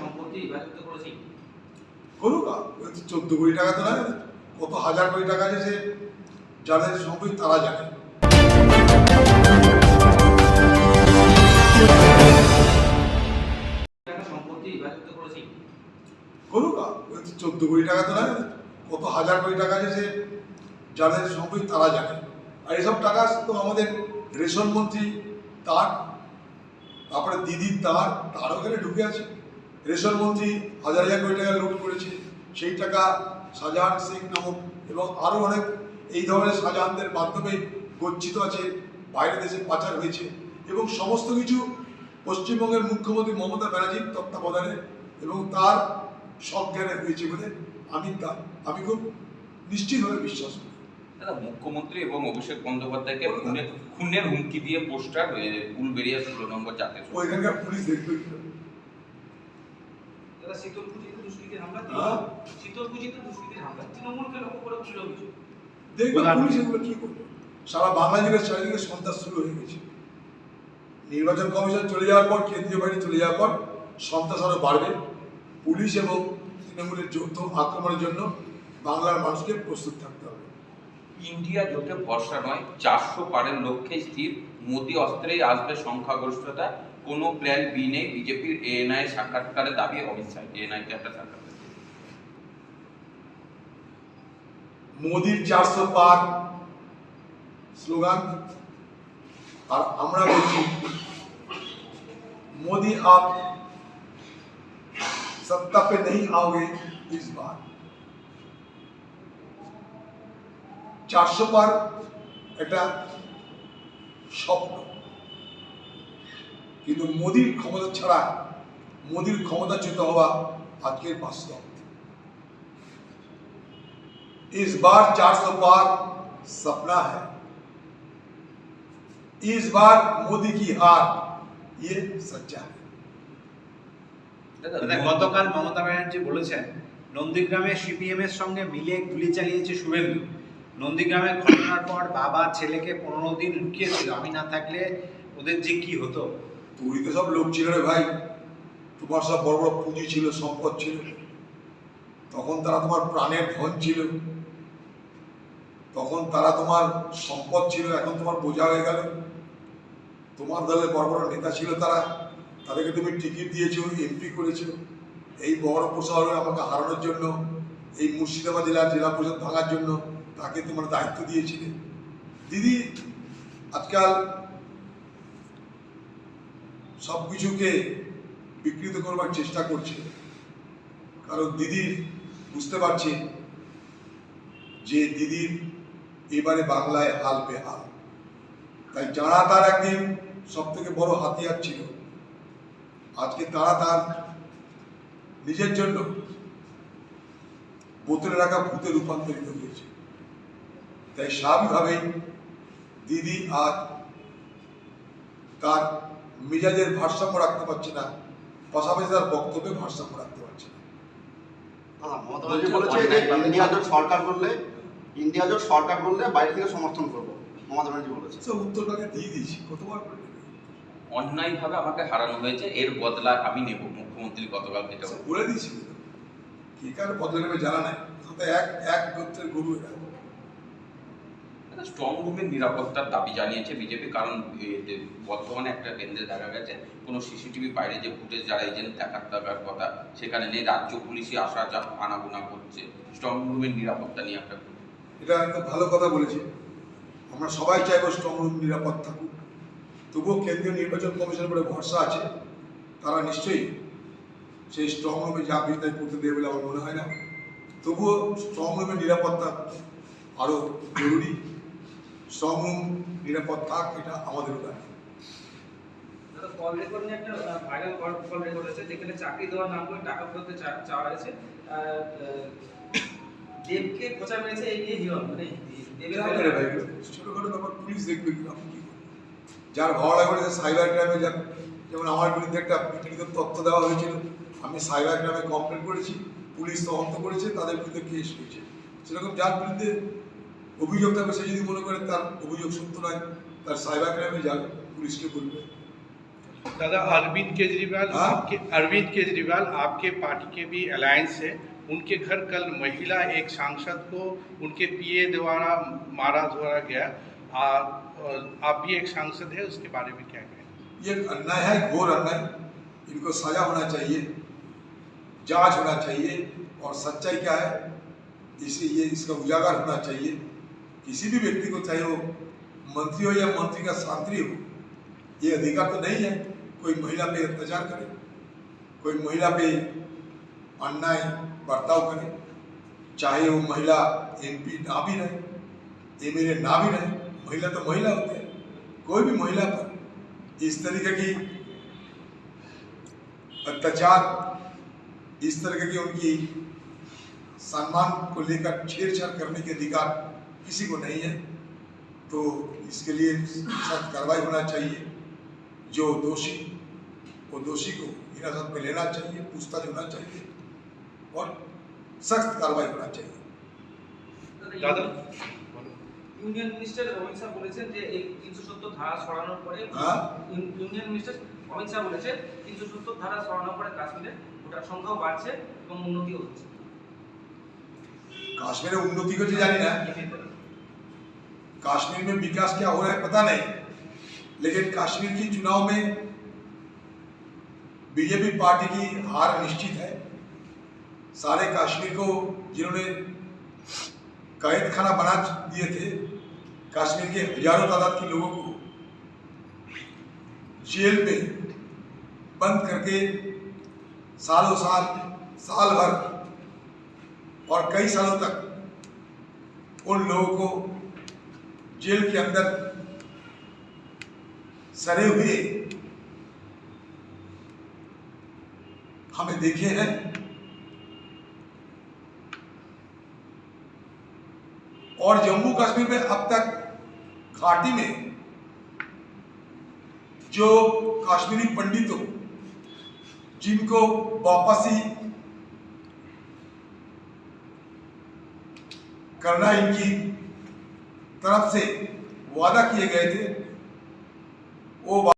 সম্পত্তি বাজেয়াপ্ত করেছি। করুক চোদ্দ কোটি টাকা তো নয় কত হাজার কোটি টাকা আছে সে যাদের সম্পত্তি তারা জানে। করুক চোদ্দ কোটি টাকা তো নয় কত হাজার কোটি টাকা আছে সে যাদের সম্পত্তি তারা জানে। আর এসব টাকা তো আমাদের রেশন মন্ত্রী তার তারপরে দিদির তার তারও এখানে ঢুকে আছে। রেশন মন্ত্রী হাজার হাজার কোটি টাকা লুট করেছে। সেই টাকা শাহজাহান শেখ নামক এবং আরও অনেক এই ধরনের শাহজাহানদের মাধ্যমে গচ্ছিত আছে বাইরের দেশে পাচার হয়েছে এবং সমস্ত কিছু পশ্চিমবঙ্গের মুখ্যমন্ত্রী মমতা ব্যানার্জির তত্ত্বাবধানে এবং তার সজ্ঞানে হয়েছে বলে আমি তা আমি খুব নিশ্চিতভাবে বিশ্বাস করি। মুখ্যমন্ত্রী এবং অভিষেক বন্দ্যোপাধ্যায়কে খুনের হুমকি দিয়ে পোস্টার উলবেরিয়া ষোলো নম্বর জাতীয় ওইখানকার পুলিশ দেখবে। শীতলকুচিতে দুষ্কৃতীর হামলা? শীতলকুচিতে দুষ্কৃতীর হামলা। তৃণমূলকে লক্ষ্য করে ছিল অভিযোগ দেখবে পুলিশ এগুলো কি করবে? সারা বাংলা জুড়ে চারিদিকে সন্ত্রাস শুরু হয়ে গেছে। নির্বাচন কমিশন চলে যাওয়ার পর কেন্দ্রীয় বাহিনী চলে যাওয়ার পর সন্ত্রাস আরও বাড়বে। পুলিশ এবং তৃণমূলের যৌথ আক্রমণের জন্য বাংলার মানুষকে প্রস্তুত থাকতে হবে। ইন্ডিয়া জোটে ভরসা নয় চারশো পারের লক্ষ্যে স্থির। মোদি অস্ত্রেই আসবে সংখ্যাগরিষ্ঠতা কোনো প্ল্যান বি নেই বিজেপির এএনআই সাক্ষাৎকারের দাবি অমিত শাহ এএনআইকে একটা সাক্ষাৎকার মোদির চারশো পার স্লোগান আর আমরা বলছি मोदी आप सत्ता पे नहीं आओगे इस बार চারশো পার একটা স্বপ্ন কিন্তু মোদির ক্ষমতা ছাড়া মোদির ক্ষমতাচ্যুত হওয়া আজকের বাস্তব इस बार 400 पार सपना है इस बार मोदी की हार ये सच्चा है দাদা দাদা গতকাল মমতা ব্যানার্জি বলেছেন নন্দীগ্রামে সিপিএম এর সঙ্গে মিলে গুলি চালিয়েছে শুভেন্দু নন্দীগ্রামের ঘটনার পর বাবা ছেলেকে পনেরো দিন লুকিয়েছিল। আমি না থাকলে ওদের যে কি হতো? তুই তো সব লোক ছিল রে ভাই। তোমার সব বড় বড় পুঁজি ছিল, সম্পদ ছিল। তখন তারা তোমার প্রাণের ধন ছিল। তখন তারা তোমার সম্পদ ছিল, এখন তোমার বোঝা হয়ে গেল। তোমার দলে বড় বড় নেতা ছিল তারা। তাদেরকে তুমি টিকিট দিয়েছ এমপি করেছ। এই বড় শহরে আমাকে হারানোর জন্য এই মুর্শিদাবাদ জেলার জেলা পরিষদ ভাঙার জন্য তাকে তোমার দায়িত্ব দিয়েছিলে। দিদি, আজকাল সব কিছুকে বিকৃত করবার চেষ্টা করছে। কারণ দিদির বুঝতে পারছে যে দিদির এবারে বাংলায় হাল বেহাল তাই যারা তার একদিন সব থেকে বড় হাতিয়ার ছিল, আজকে তারা তার নিজের জন্য বোতলে রাখা ভূতে রূপান্তরিত হয়েছে। তাই স্বাভাবিকভাবেই দিদি আর তার মেজাজের ভারসাম্য রাখতে পারছে না পাশাপাশি তার বক্তব্যে ভারসাম্য রাখতে পারছে না। দাদা মমতা বলেছে যে ইন্ডিয়া জোট সরকার করলে ইন্ডিয়া জোট সরকার করলে বাইরে থেকে সমর্থন করব মমতা ব্যানার্জি বলেছে। সে উত্তর তাকে দিয়ে দিয়েছি কতবার অন্যায়ভাবে আমাকে হারানো হয়েছে এর বদলা আমি নেব মুখ্যমন্ত্রী গতকাল যেটা সে বলে দিয়েছি। কে কার বদলে জানা নাই? এক এক গোত্রের গরু এরা। স্ট্রং রুমের নিরাপত্তার দাবি জানিয়েছে বিজেপি কারণ বর্তমানে একটা কেন্দ্রে দেখা গেছে কোনো সিসিটিভি বাইরে যে ফুটেজ যারা এজেন্ট দেখার থাকার কথা সেখানে নেই রাজ্য পুলিশই আসা যা আনাগোনা করছে। স্ট্রং রুমের নিরাপত্তা নিয়ে একটা এটা একটা ভালো কথা বলেছে। আমরা সবাই চাইব স্ট্রং রুম নিরাপদ থাকুক। তবুও কেন্দ্রীয় নির্বাচন কমিশনের উপরে ভরসা আছে। তারা নিশ্চয়ই সেই স্ট্রং রুমে যা কিছু তাই করতে দেবে বলে আমার মনে হয় না। তবুও স্ট্রং রুমের নিরাপত্তা আরও জরুরি। স্ট্রং রুম নিরাপদ থাক এটা আমাদের দাবি কল রেকর্ড নিয়ে একটা ভাইরাল কল রেকর্ড আছে যেখানে চাকরি দেওয়ার নাম করে টাকা ফেরত চা- চাওয়া হয়েছে। আহ, আহ, দেবকে খোঁচা মেরেছে এই নিয়ে হিরণ মানে। ছোটখাটো ব্যাপার পুলিশ দেখবে আপনি কি যার ভালো লাগবে সাইবার ক্রাইমে যেমন আমার বিরুদ্ধে একটা বিকৃত তথ্য দেওয়া হয়েছিল। আমি সাইবার ক্রাইমে কমপ্লেন করেছি পুলিশ তদন্ত করেছে তাদের বিরুদ্ধে কেস হয়েছে সেরকম যার বিরুদ্ধে অভিযোগ থাকবে সে যদি মনে করে তার অভিযোগ সত্য নয় তার সাইবার ক্রাইমে যাবে পুলিশকে বলবে दादा अरविंद केजरीवाल हाँ? आपके अरविंद केजरीवाल आपके पार्टी के भी अलायंस है उनके घर कल महिला एक सांसद को उनके पीए द्वारा मारा धोरा गया आ, और आप भी एक सांसद है उसके बारे में क्या कहें ये अन्याय है घोर अन्याय इनको सजा होना चाहिए जाँच होना चाहिए और सच्चाई क्या है, इसे ये इसका उजागर होना चाहिए। किसी भी व्यक्ति को चाहे वो मंत्री हो या मंत्री का शांति हो, ये अधिकार तो नहीं है। कोई महिला पे अत्याचार करे, कोई महिला पे अन्याय बर्ताव करे, चाहे वो महिला एमपी ना भी रहे एम एमएलए ना भी रहे, महिला तो महिला होती है। कोई भी महिला पर इस तरीके की अत्याचार इस तरीके की उनकी सम्मान को लेकर छेड़छाड़ करने के अधिकार किसी को नहीं है तो इसके लिए सख्त कार्रवाई होना चाहिए जो दोषी वो दोषी को हिरासत में लेना चाहिए पूछताछ होना चाहिए और सख्त कार्रवाई होना चाहिए दादा ইউনিয়ন মিনিস্টার অমিত শাহ বলেছেন যে এই তিনশো সত্তর ধারা সরানোর পরে হ্যাঁ? You- union minister Amit Shah বলেছে তিনশো সত্তর ধারা সরানোর পরে কাশ্মীরে ভোটার সংখ্যাও বাড়ছে এবং উন্নতিও হচ্ছে कश्मीर में उन्नति को तो जानी ना कश्मीर में विकास क्या हो रहा है पता नहीं लेकिन कश्मीर की चुनाव में बीजेपी पार्टी की हार निश्चित है सारे कश्मीर को जिन्होंने कैद खाना बना दिए थे कश्मीर के हजारों तादाद के लोगों को जेल में बंद करके सालों साल साल भर और कई सालों तक उन लोगों को जेल के अंदर सड़े हुए हमें देखे हैं। और जम्मू कश्मीर में अब तक घाटी में जो कश्मीरी पंडितों जिनको वापसी करना इनकी तरफ़ से वादा किए गए थे वो